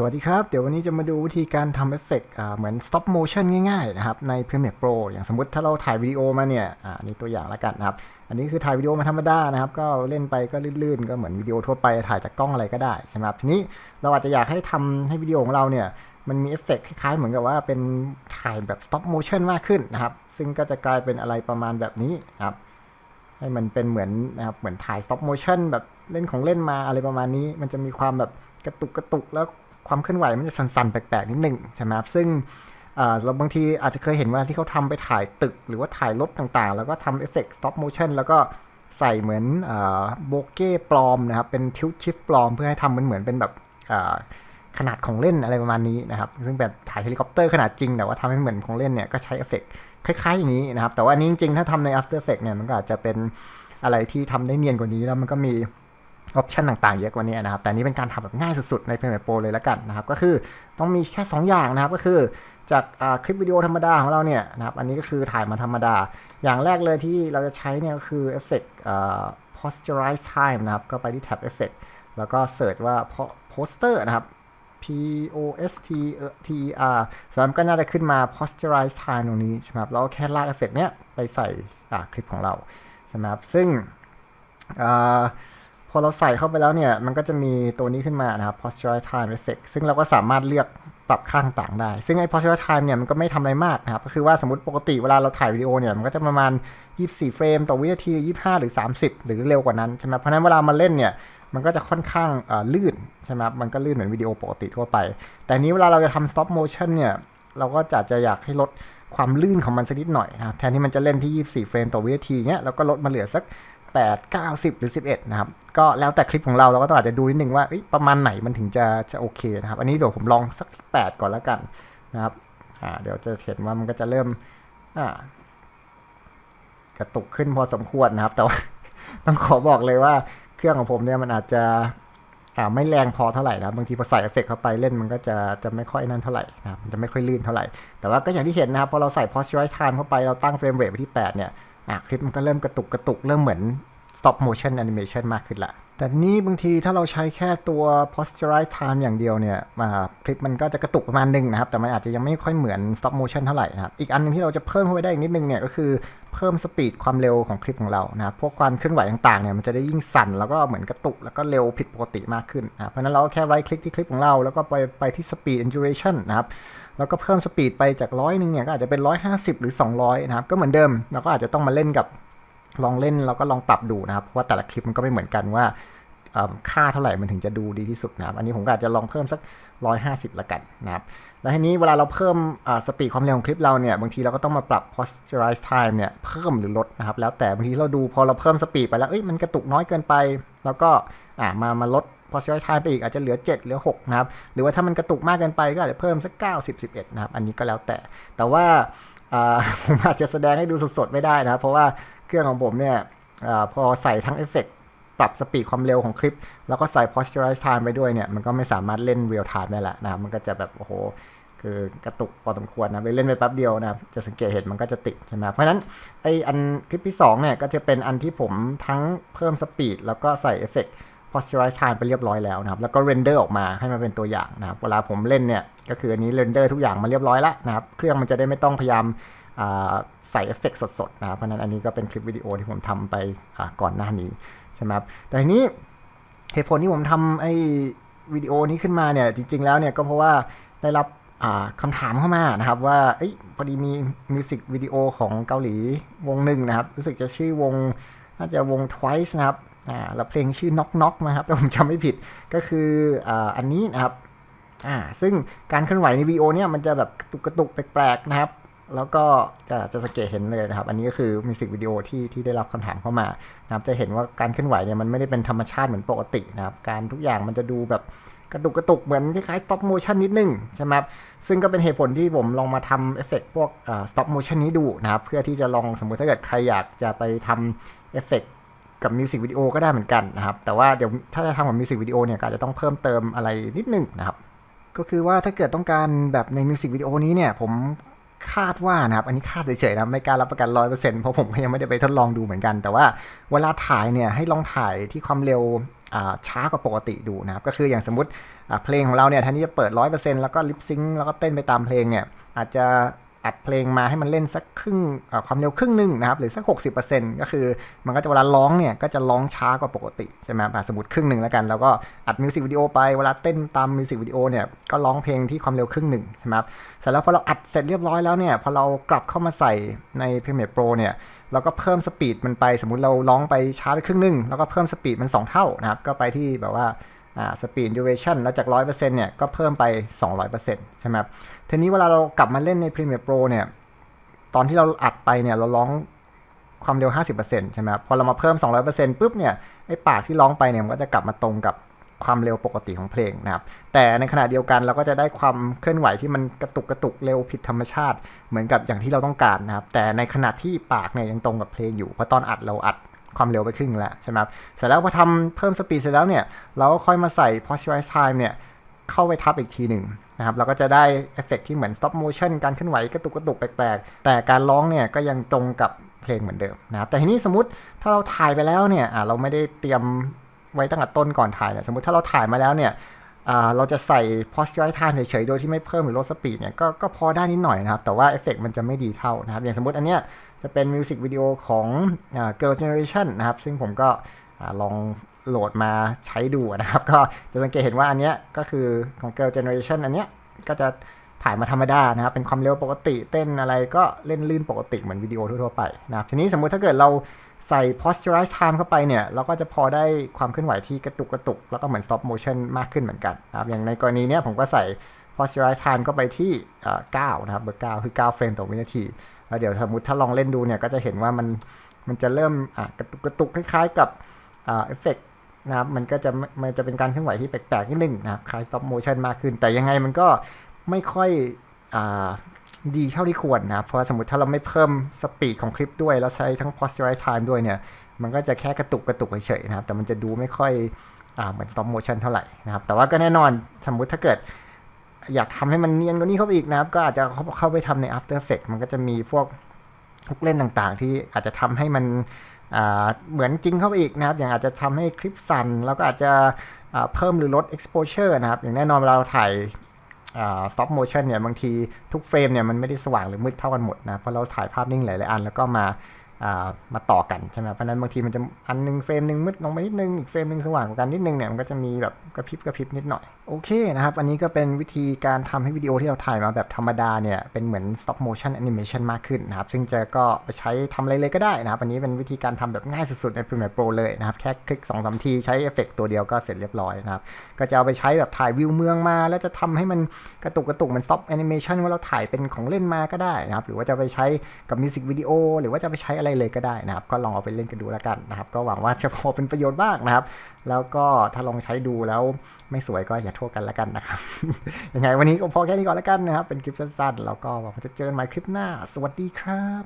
สวัสดีครับ เดี๋ยววันนี้จะมาดูวิธีการทำเอฟเฟกต์เหมือน stop motion ง่ายๆนะครับใน Premiere Pro อย่างสมมติถ้าเราถ่ายวิดีโอมาเนี่ยอ่านี่ตัวอย่างแล้วกันนะครับ อันนี้คือถ่ายวิดีโอมาธรรมดานะครับ ก็เล่นไปก็ลื่นๆ ก็เหมือนวิดีโอทั่วไปถ่ายจากกล้องอะไรก็ได้ใช่ไหมครับทีนี้เราอาจจะอยากให้ทำให้วิดีโอของเราเนี่ยมันมีเอฟเฟกต์คล้ายๆเหมือนกับว่าเป็นถ่ายแบบ stop motion มากขึ้นนะครับ ซึ่งก็จะกลายเป็นอะไรประมาณแบบนี้นะครับให้มันเป็นเหมือนนะครับเหมือนถ่าย stop motion แบบเล่นของเล่นมาอะไรประมาณนี้ มันจะมีความแบบกระตุกกระตุกแล้ว ความเคลื่อนไหวมันจะสั่นๆแปลกๆนิดหนึ่งใช่ไหมครับซึ่งเราบางทีอาจจะเคยเห็นว่าที่เขาทำไปถ่ายตึกหรือว่าถ่ายรถต่างๆ แล้วก็ทำเอฟเฟกต์ stop motion แล้วก็ใส่เหมือนโบเก้ปลอมนะครับ เป็นทิวชิฟปลอมเพื่อให้ทำมันเหมือนเป็นแบบขนาดของเล่นอะไรประมาณนี้นะครับ ซึ่งแบบถ่ายเฮลิคอปเตอร์ขนาดจริง แต่ว่าทำให้เหมือนของเล่นเนี่ยก็ใช้เอฟเฟกต์คล้ายๆอย่างนี้นะครับ แต่ว่านนี้จริงๆ ถ้าทำใน After Effects เนี่ยมันก็อาจจะเป็นอะไรที่ทำได้เนียนกว่านี้แล้วมันก็มี ออปชันต่างๆ เยอะกว่านี้นะครับ แต่นี้เป็นการทำแบบง่ายสุดๆ ใน Premiere Pro เลยแล้วกันนะครับ ก็คือต้องมีแค่ 2 อย่างนะครับ ก็คือจากคลิปวิดีโอธรรมดาของเราเนี่ยนะครับ อันนี้ก็คือถ่ายมาธรรมดา อย่างแรกเลยที่เราจะใช้เนี่ยก็คือเอฟเฟกต์ posterize time นะครับ ก็ไปที่แท็บ Effect แล้วก็เสิร์ชว่า poster นะครับ P O S T T E R สำหรับก็น่าจะขึ้นมา posterize time ตรงนี้ใช่ไหมครับ แล้วแค่ลากเอฟเฟกต์เนี้ยไปใส่คลิปของเราใช่ไหมครับ ซึ่งอ พอเราใส่เข้าไปแล้วเนี่ย มันก็จะมีตัวนี้ขึ้นมานะครับ posture time effect ซึ่งเราก็สามารถเลือกปรับค่าต่างๆได้ ซึ่งไอ้ posture time เนี่ย มันก็ไม่ทำอะไรมากนะครับ ก็คือว่าสมมติปกติเวลาเราถ่ายวิดีโอเนี่ย มันก็จะประมาณ 24 เฟรม ต่อวินาที 25 หรือ 30 หรือเร็วกว่านั้นใช่ไหมเพราะนั้นเวลามาเล่นเนี่ย มันก็จะค่อนข้างลื่นใช่ไหมมันก็ลื่นเหมือนวิดีโอปกติทั่วไป แต่นี้เวลาเราจะทำ stop motion เนี่ย เราก็จะจะอยากให้ลดความลื่นของมันสักนิดหน่อยนะครับ แทนที่มันจะเล่นที่ 24 เฟรมต่อวินาทีเงี้ยแล้วก็ลดมาเหลือสัก 8 9 10 หรือ 11 นะครับ ก็แล้วแต่คลิปของเราเราก็ต้องอาจจะดูนิดนึงว่าประมาณไหนมันถึงจะจะโอเคนะครับ อันนี้เดี๋ยวผมลองสักที่ 8 ก่อนแล้วกันนะครับอ่าเดี๋ยวจะเห็นว่ามันก็จะเริ่มอ่ากระตุกขึ้นพอสมควรนะครับ แต่ว่าต้องขอบอกเลยว่าเครื่องของผมเนี่ยมันอาจจะ อ่าไม่แรงพอเท่าไหร่นะบางทีพอใส่เอฟเฟกเข้าไปเล่นมันก็จะจะไม่ค่อยนั่นเท่าไหร่นะมันจะไม่ค่อยลื่นเท่าไหร่ แต่ว่าก็อย่างที่เห็นนะครับพอเราใส่ posterize time เข้าไปเราตั้งเฟรมเรทไปที่ 8 เนี่ยอะคลิปมันก็เริ่มกระตุกกระตุกเริ่มเหมือน stop motion animation มากขึ้นละ แต่นี้บางทีถ้าเราใช้แค่ตัว posterize time อย่างเดียวเนี่ยคลิปมันก็จะกระตุกประมาณหนึงนะครับ แต่มันอาจจะยังไม่ค่อยเหมือน stop motion เท่าไหร่นะครับ อีกอันนึงที่เราจะเพิ่มเข้าไปได้อีกนิดนึงเนี่ยก็คือเพิ่มสปีดความเร็วของคลิปของเรานะครับ พวกการเคลื่อนไหวต่างๆเนี่ยมันจะได้ยิ่งสั่นแล้วก็เหมือนกระตุกแล้วก็เร็วผิดปกติมากขึ้นนะเพราะนั้นเราก็แค่ right click ที่คลิปของเราแล้วก็ไปไปที่ speed and duration นะครับแล้วก็เพิ่มสปีดไปจากร้อยหนึ่งเนี่ยก็อาจจะเป็น 150 หรือ 200 นะครับ ก็เหมือนเดิมเราก็อาจจะต้องมาเล่นกับ ลองเล่นแล้วก็ลองปรับดูนะครับเพราะว่าแต่ละคลิปมันก็ไม่เหมือนกันว่าค่าเท่าไหร่มันถึงจะดูดีที่สุดนะครับ อันนี้ผมก็อาจจะลองเพิ่มสัก 150 ละกันนะครับ แล้วทีนี้เวลาเราเพิ่มสปีดความเร็วของคลิปเราเนี่ย บางทีเราก็ต้องมาปรับ posterize time เนี่ย เพิ่มหรือลดนะครับ แล้วแต่บางทีเราดูพอเราเพิ่มสปีดไปแล้ว เอ้ย มันกระตุกน้อยเกินไป แล้วก็มามาลด posterize time ไปอีกอาจจะเหลือ 7 เหลือ 6 นะครับ หรือว่าถ้ามันกระตุกมากเกินไปก็อาจจะเพิ่มสัก 9 10 11 นะครับ อันนี้ก็แล้วแต่ แต่ว่าผมอาจจะแสดงให้ดูสดๆไม่ได้นะครับ เพราะว่า เครื่องของผมเนี่ยอพอใส่ทั้งเอฟเฟกปรับสปีดความเร็วของคลิป แล้วก็ใส่ posterize time ไปด้วยเนี่ยมันก็ไม่สามารถเล่น real time ได้ละนะมันก็จะแบบโอ้โหคือกระตุกพอสมควรนะไปเล่นไปแป๊บเดียวนะจะสังเกตเห็นมันก็จะติดใช่ไหมเพราะฉะนั้นไออันคลิปที่2เนี่ยก็จะเป็นอันที่ผมทั้งเพิ่มสปีดแล้วก็ใส่เอฟเฟก posterize time ไปเรียบร้อยแล้วนะครับแล้วก็เรนเดอร์ออกมาให้มันเป็นตัวอย่างนะครับเวลาผมเล่นเนี่ยก็คืออันนี้เรนเดอร์ทุกอย่างมาเรียบร้อยแล้วนะครับเครื่องมันจะได้ไม่ต้องพยายาม ใส่เอฟเฟกสดๆนะครับเพราะนั้นอันนี้ก็เป็นคลิปวิดีโอที่ผมทำไปก่อนหน้านี้ใช่ไหมครับแต่ทีนี้เหตุผลที่ผมทำไอ้วิดีโอนี้ขึ้นมาเนี่ยจริง ๆ แล้วเนี่ยก็เพราะว่าได้รับคำถามเข้ามานะครับว่าอพอดีมีมิวสิกวิดีโอของเกาหลีวงหนึ่งนะครับ รู้สึกจะชื่อวงน่าจะวง Twice นะครับอ่าแล้วเพลงชื่อ Knock Knock นะครับแต่ผมจำไม่ผิดก็คือออันนี้นะครับอ่าซึ่งการเคลื่อนไหวในวีดีโอเนี่ยมันจะแบบกระตุกกระตุกแปลกๆนะครับ แล้วก็จะจะสังเกตเห็นเลยนะครับ อันนี้ก็คือมิวสิกวิดีโอที่ที่ได้รับคำถามเข้ามานะครับจะเห็นว่าการเคลื่อนไหวเนี่ยมันไม่ได้เป็นธรรมชาติเหมือนปกตินะครับ การทุกอย่างมันจะดูแบบกระตุกกระตุกเหมือนคล้ายๆ stop motion นิดนึงใช่ไหมครับซึ่งก็เป็นเหตุผลที่ผมลองมาทำเอฟเฟกพวก stop motion นี้ดูนะครับ เพื่อที่จะลองสมมติถ้าเกิดใครอยากจะไปทำเอฟเฟกกับมิวสิกวิดีโอก็ได้เหมือนกันนะครับ แต่ว่าเดี๋ยวถ้าจะทำกับมิวสิกวิดีโอเนี่ยก็อาจจะต้องเพิ่มเติมอะไรนิดนึงนะครับ ก็คือว่าถ้าเกิดต้องการแบบในมิวสิกวิดีโอนี้เนี่ยผม คาดว่านะครับ อันนี้คาดเฉยๆนะไม่กล้ารับประกันร้อยเปอร์เซ็นต์เพราะผมก็ยังไม่ได้ไปทดลองดูเหมือนกัน แต่ว่าเวลาถ่ายเนี่ยให้ลองถ่ายที่ความเร็วช้ากว่าปกติดูนะครับ ก็คืออย่างสมมติเพลงของเราเนี่ยแทนที่จะเปิด 100%แล้วก็ลิปซิงค์แล้วก็เต้นไปตามเพลงเนี่ยอาจจะ อัดเพลงมาให้มันเล่นสักครึ่งความเร็วครึ่งหนึ่งนะครับหรือสัก 60%ก็คือมันก็จะเวลาร้องเนี่ยก็จะร้องช้ากว่าปกติใช่ไหมสมมติครึ่งหนึ่งแล้วกัน แล้วก็อัดมิวสิกวิดีโอไปเวลาเต้นตามมิวสิกวิดีโอเนี่ยก็ร้องเพลงที่ความเร็วครึ่งหนึ่งใช่ไหมครับเสร็จแล้วพอเราอัดเสร็จเรียบร้อยแล้วเนี่ยพอเรากลับเข้ามาใส่ใน Premiere Pro เนี่ยเราก็เพิ่มสปีดมันไปสมมติเราร้องไปช้าไปครึ่งหนึ่งแล้วก็เพิ่มสปีดมัน 2 เท่านะครับก็ไปที่แบบว่า สปีดดูเรชันแล้วจาก 100%เนี่ยก็เพิ่มไป 200%ใช่ไหมครับทีนี้เวลาเรากลับมาเล่นใน Premiere Pro เนี่ยตอนที่เราอัดไปเนี่ยเราร้องความเร็ว 50%ใช่ไหมครับพอเรามาเพิ่ม 200%ปุ๊บเนี่ยไอ้ปากที่ร้องไปเนี่ยมันก็จะกลับมาตรงกับความเร็วปกติของเพลงนะครับ แต่ในขณะเดียวกันเราก็จะได้ความเคลื่อนไหวที่มันกระตุกกระตุกเร็วผิดธรรมชาติ เหมือนกับอย่างที่เราต้องการนะครับ แต่ในขณะที่ปากเนี่ยยังตรงกับเพลงอยู่ เพราะตอนอัดเราอัด ความเร็วไปครึ่งแล้วใช่ไหมครับเสร็จแล้วพอทำเพิ่มสปีดเสร็จแล้วเนี่ย เราก็ค่อยมาใส่ posterize time เนี่ย เข้าไปทับอีกทีหนึ่งนะครับ เราก็จะได้เอฟเฟกต์ที่เหมือน stop motion การเคลื่อนไหวกระตุกกระตุกแปลกๆ แต่การร้องเนี่ยก็ยังตรงกับเพลงเหมือนเดิมนะครับแต่ทีนี้สมมติถ้าเราถ่ายไปแล้วเนี่ยเราไม่ได้เตรียมไว้ตั้งแต่ต้นก่อนถ่ายเนี่ยสมมติถ้าเราถ่ายมาแล้วเนี่ย เราจะใส่ posterize time เฉยๆ โดยที่ไม่เพิ่มหรือลดสปีดเนี่ยก็ก็พอได้นิดหน่อยนะครับ แต่ว่าเอฟเฟกต์มันจะไม่ดีเท่านะครับ อย่างสมมติอันเนี้ยจะเป็นมิวสิกวิดีโอของ Girl Generation นะครับ ซึ่งผมก็อลองโหลดมาใช้ดูนะครับ ก็จะสังเกตเห็นว่าอันเนี้ยก็คือของ Girl Generation อันเนี้ยก็จะ ถ่ายมาธรรมดานะครับเป็นความเร็วปกติเต้นอะไรก็เล่นลื่นปกติเหมือนวิดีโอทั่วไปนะครับทีนี้สมมุติถ้าเกิดเราใส่ posterize time เข้าไปเนี่ย เราก็จะพอได้ความเคลื่อนไหวที่กระตุกกระตุก แล้วก็เหมือน stop motion มากขึ้นเหมือนกันนะครับอย่างในกรณีเนี้ยผมก็ใส่ posterize time เข้าไปที่เอ่อ9นะครับเบอร์ 9 คือ 9 เฟรมต่อวินาที แล้วเดี๋ยวสมมติถ้าลองเล่นดูเนี่ย ก็จะเห็นว่ามันมันจะเริ่มกระตุกกระตุกคล้ายๆกับเอฟเฟกต์นะครับมันก็จะมันจะเป็นการเคลื่อนไหวที่แปลกๆนิดนึงนะครับคล้าย stop motion มากขึ้น แต่ยังไงมันก็ ไม่ค่อยอดีเท่าที่ควรนะ เพราะสมมติถ้าเราไม่เพิ่มสปีดของคลิปด้วย แล้วใช้ทั้ง posterize time ด้วยเนี่ย มันก็จะแค่กระตุกกระตุกเฉยๆนะครับ แต่มันจะดูไม่ค่อยอเหมือน stop motion เท่าไหร่นะครับ แต่ว่าก็แน่นอนสมมุติถ้าเกิดอยากทำให้มันเนียนกว่านี้เข้าไปอีกนะครับ ก็อาจจะเข้าไปทำใน After effect มันก็จะมีพวกพวกเล่นต่างๆ ที่อาจจะทำให้มันเหมือนจริงเข้าไปอีกนะครับ อย่างอาจจะทำให้คลิปสั่นแล้วก็อาจจะเพิ่มหรือลด exposure นะครับ อย่างแน่นอนเวลาเราถ่าย อ่า stop motion เนี่ยบางทีทุกเฟรมเนี่ยมันไม่ได้สว่างหรือมืดเท่ากันหมดนะเพราะเราถ่ายภาพนิ่งหลายๆอัน แล้วก็มา มาต่อกันใช่ไหมเพราะนั้นบางทีมันจะอันหนึงเฟรมหนึ่งมืดลงไปนิดนึงอีกเฟรมหนึ่งสว่างกว่ากันนิดนึงเนี่ยมันก็จะมีแบบกระพริบกระพริบนิดหน่อยโอเคนะครับ อันนี้ก็เป็นวิธีการทำให้วิดีโอที่เราถ่ายมาแบบธรรมดาเนี่ยเป็นเหมือน stop motion animation มากขึ้นนะครับ ซึ่งจะก็ไปใช้ทำอะไรเลยก็ได้นะครับ อันนี้เป็นวิธีการทำแบบง่ายสุดๆใน Premiere Pro เลยนะครับ แค่คลิก2อสทีใช้เอฟเฟกต์ตัวเดียวก็เสร็จเรียบร้อยนะครับก็จะเอาไปใช้แบบถ่ายวิวเมืองมา แล้วจะทำให้มันกระตุกกระตุกมัน stop animation ว่าเราถ่ายเป็นของเล่นมาก็ได้นะครับหรือว่าจะไปใช้กับมิวสิกวิดีโอหรือว่าจะไปใช้อะไรเลยก็ได้นะครับ ก็ลองเอาไปเล่นกันดูแล้วกันนะครับ ก็หวังว่าจะพอเป็นประโยชน์บ้างนะครับ แล้วก็ถ้าลองใช้ดูแล้วไม่สวยก็อย่าโทษกันแล้วกันนะครับ ยังไงวันนี้ก็พอแค่นี้ก่อนแล้วกันนะครับ เป็นคลิปสั้นๆ แล้วก็หวังว่าจะเจอกันใหม่คลิปหน้า สวัสดีครับ